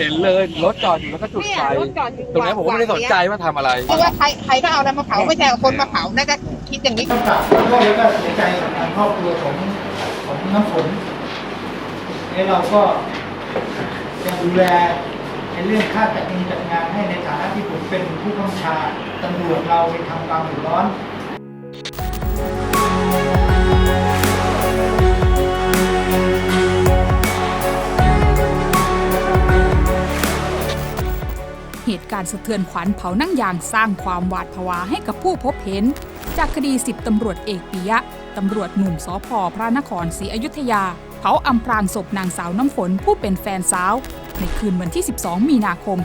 เห็นเลยรถจอดอยู่แล้วก็จุดเนี่ยไฟรถจอดอยู่ตรงนี้ผมก็ไม่ได้สนใจว่าทำอะไร เพราะว่าใครใครก็เอาอะไรมาเผาไม่ใช่เอาคนมาเผาน่าจะคิดอย่างนี้ ต้องกราบขอโทษแล้วก็เสียใจกับทางครอบครัวของของน้ำฝนแล้วเราก็จะดูแลในเรื่องค่าจัดงานจัดงานให้ในฐานะที่ผมเป็นผู้กำกับชาตำรวจเราไปทำความเดือดร้อน การสะเทือนขวัญเผานั่งยางสร้างความหวาดผวาให้กับผู้พบเห็น จากคดีสิบตำรวจเอกปิยะตำรวจหนุ่มสพพระนครศรีอยุธยา เผาอำพรางศพนางสาวน้ำฝนผู้เป็นแฟนสาว ในคืนวันที่ 12 มีนาคม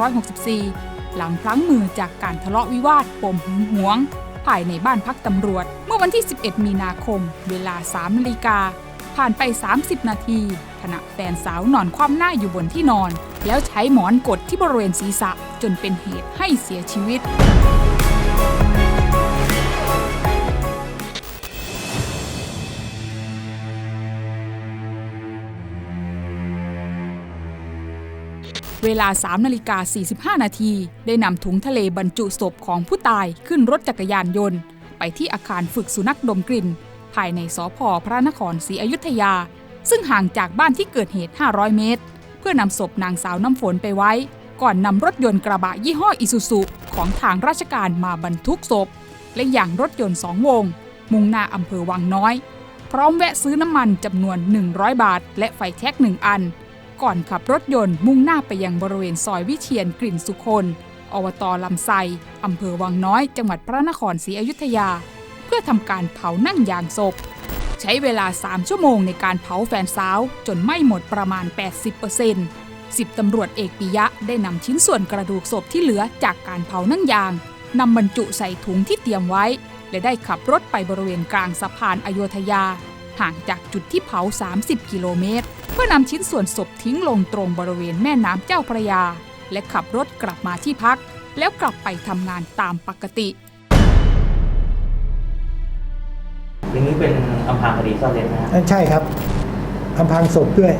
2564 หลังพลั้งมือจากการทะเลาะวิวาทปมหึงหวง ภายในบ้านพักตำรวจ เมื่อวันที่ 11 มีนาคม เวลา3นาฬิกา ผ่านไป 30 นาที ขณะแฟนสาวนอนคว่ำหน้าอยู่บนที่นอน แล้วใช้หมอนกดที่บริเวณศีรษะจนเป็นเหตุให้เสียชีวิตเวลา3นาฬิกา45 นาที ได้นำถุงทะเลบรรจุศพของผู้ตายขึ้นรถจักรยานยนต์ ไปที่อาคารฝึกสุนัขดมกลิ่น ภายในสพพระนครศรีอยุธยา ซึ่งห่างจากบ้านที่เกิดเหตุ 500 เมตร เพื่อนำศพนางสาวน้ำฝนไปไว้ ก่อนนำรถยนต์กระบะยี่ห้ออิซูซุของทางราชการมาบรรทุกศพ และอย่างรถยนต์สองวง มุ่งหน้าอำเภอวังน้อย พร้อมแวะซื้อน้ำมันจำนวน 100 บาท และไฟแช็กหนึ่งอัน ก่อนขับรถยนต์มุ่งหน้าไปยังบริเวณซอยวิเชียนกลิ่นสุคนอบตลำไซอำเภอวังน้อย จังหวัดพระนครศรีอยุธยา พื่อทำการเผานั่งยางศพ ใช้เวลา 3 ชั่วโมงในการเผาแฟนสาวจนไหม้หมดประมาณ 80%สิบตำรวจเอกปิยะได้นำชิ้นส่วนกระดูกศพที่เหลือจากการเผานั่งยางนำบรรจุใส่ถุงที่เตรียมไว้ และได้ขับรถไปบริเวณกลางสะพานอโยธยา ห่างจากจุดที่เผา 30 กิโลเมตร เพื่อนำชิ้นส่วนศพทิ้งลงตรงบริเวณแม่น้ำเจ้าพระยา และขับรถกลับมาที่พัก แล้วกลับไปทำงานตามปกติ อำพรางคดีซ่อนเร้นนะฮะนั่นใช่ครับอำพรางศพด้วย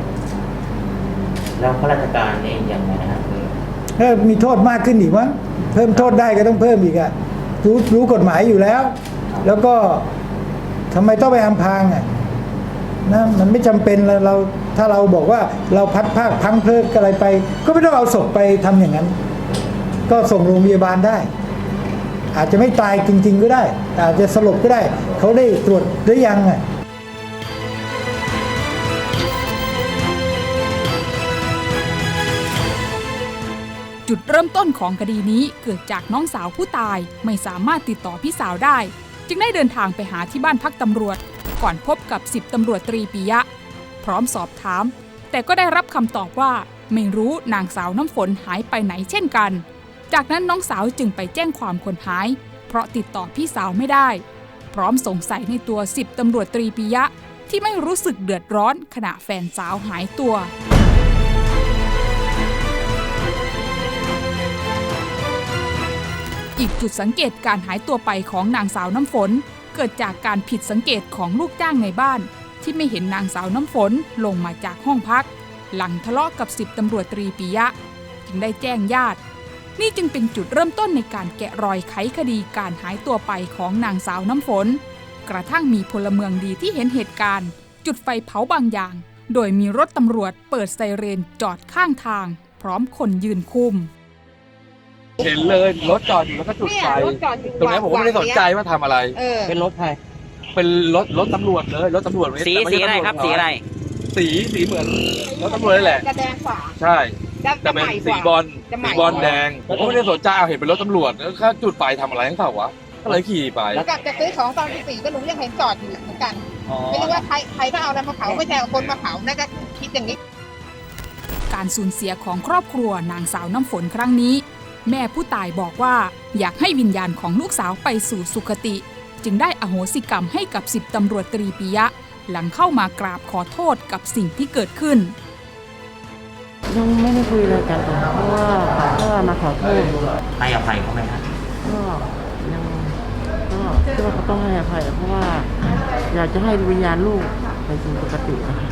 แล้วข้าราชการเองยังไงนะฮะคือเออมีโทษมากขึ้นอีกมั้งเพิ่มโทษได้ก็ต้องเพิ่มอีกอะรู้รู้กฎหมายอยู่แล้ว แล้วก็ทำไมต้องไปอำพรางอะนะมันไม่จำเป็นเราเราถ้าเราบอกว่าเราพัดภาคพังเพลิกอะไรไป ก็ไม่ต้องเอาศพไปทำอย่างนั้น ก็ส่งโรงพยาบาลได้ อาจจะไม่ตายจริง ๆ ก็ได้ อาจจะสลบก็ได้ เขาได้ตรวจหรือยังอะจุดเริ่มต้นของคดีนี้เกิดจากน้องสาวผู้ตายไม่สามารถติดต่อพี่สาวได้ จึงได้เดินทางไปหาที่บ้านพักตำรวจ ก่อนพบกับสิบตำรวจตรีปิยะ พร้อมสอบถาม แต่ก็ได้รับคำตอบว่า ไม่รู้นางสาวน้ำฝนหายไปไหนเช่นกัน จากนั้นน้องสาวจึงไปแจ้งความคนหาย เพราะติดต่อพี่สาวไม่ได้ พร้อมสงสัยในตัวสิบตำรวจตรีปิยะ ที่ไม่รู้สึกเดือดร้อนขณะแฟนสาวหายตัว อีกจุดสังเกตการหายตัวไปของนางสาวน้ำฝน เกิดจากการผิดสังเกตของลูกจ้างในบ้าน ที่ไม่เห็นนางสาวน้ำฝนลงมาจากห้องพัก หลังทะเลาะกับสิบตำรวจตรีปิยะ จึงได้แจ้งญาติ นี่จึงเป็นจุดเริ่มต้นในการแกะรอยไขคดีการหายตัวไปของนางสาวน้ำฝน กระทั่งมีพลเมืองดีที่เห็นเหตุการณ์ จุดไฟเผาบางอย่าง โดยมีรถตำรวจเปิดไซเรนจอดข้างทาง พร้อมคนยืนคุม เห็นเลยรถจอดอยู่แล้วก็จุดเนี่ยไฟรถจอดอยู่ตรงนี้ผมก็ไม่ได้สนใจว่าทำอะไร เออ เป็นรถใครเป็นรถรถตำรวจเลยรถตำรวจม่สีแต่ม่สีใช่อะไรตำวจครับขงสีอะไร สีสีเหมือนรถตำรวจนี่แหละ จะแดงกว่าใช่ จะแต่จะเป็นใหม่กสีว่า บอลจะใหม่ สีบอลแดงผมก็ไม่ได้สนใจเอาเห็นเป็นรถตำรวจแล้วเขาจุดไฟทำอะไรของเขาวะก็เลยขี่ไปกลับจะซื้อของตอนที่สี่ก็รู้ยังเห็นจอดอยู่เหมือนกันอ๋อไม่รู้ว่าใครใครก็เอาอะไรมาเผาไม่ใช่เอาคนมาเผาน่าจะคิดอย่างนี้ การสูญเสียของครอบครัวนางสาวน้ำฝนครั้งนี้ แม่ผู้ตายบอกว่าอยากให้วิญญาณของลูกสาวไปสู่สุคติ จึงได้อโหสิกรรมให้กับสิบตำรวจตรีปิยะ หลังเข้ามากราบขอโทษกับสิ่งที่เกิดขึ้น ยังไม่ได้คุยอะไรกันค่ะเพราะว่าก็มาขอโทษให้อภัยเขาไหมฮะก็ยังก็คิดว่าเขาต้องให้อภัยเพราะว่า อยากจะให้วิญญาณลูกไปสู่ปกตินะคะ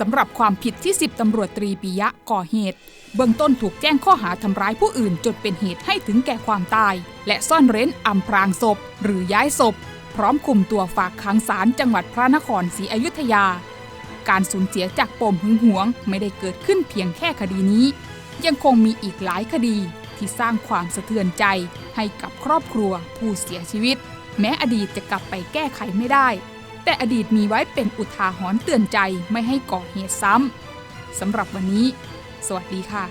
สำหรับความผิดที่ 10ตำรวจตรีปิยะก่อเหตุ เบื้องต้นถูกแจ้งข้อหาทำร้ายผู้อื่นจนเป็นเหตุให้ถึงแก่ความตาย และซ่อนเร้นอำพรางศพ หรือย้ายศพ พร้อมคุมตัวฝากขังศาลจังหวัดพระนครศรีอยุธยา การสูญเสียจากปมหึงหวงไม่ได้เกิดขึ้นเพียงแค่คดีนี้ ยังคงมีอีกหลายคดีที่สร้างความสะเทือนใจให้กับครอบครัวผู้เสียชีวิต แม้อดีตจะกลับไปแก้ไขไม่ได้ แต่อดีตมีไว้เป็นอุทาหรณ์เตือนใจไม่ให้ก่อเหตุซ้ำสำหรับวันนี้ สวัสดีค่ะ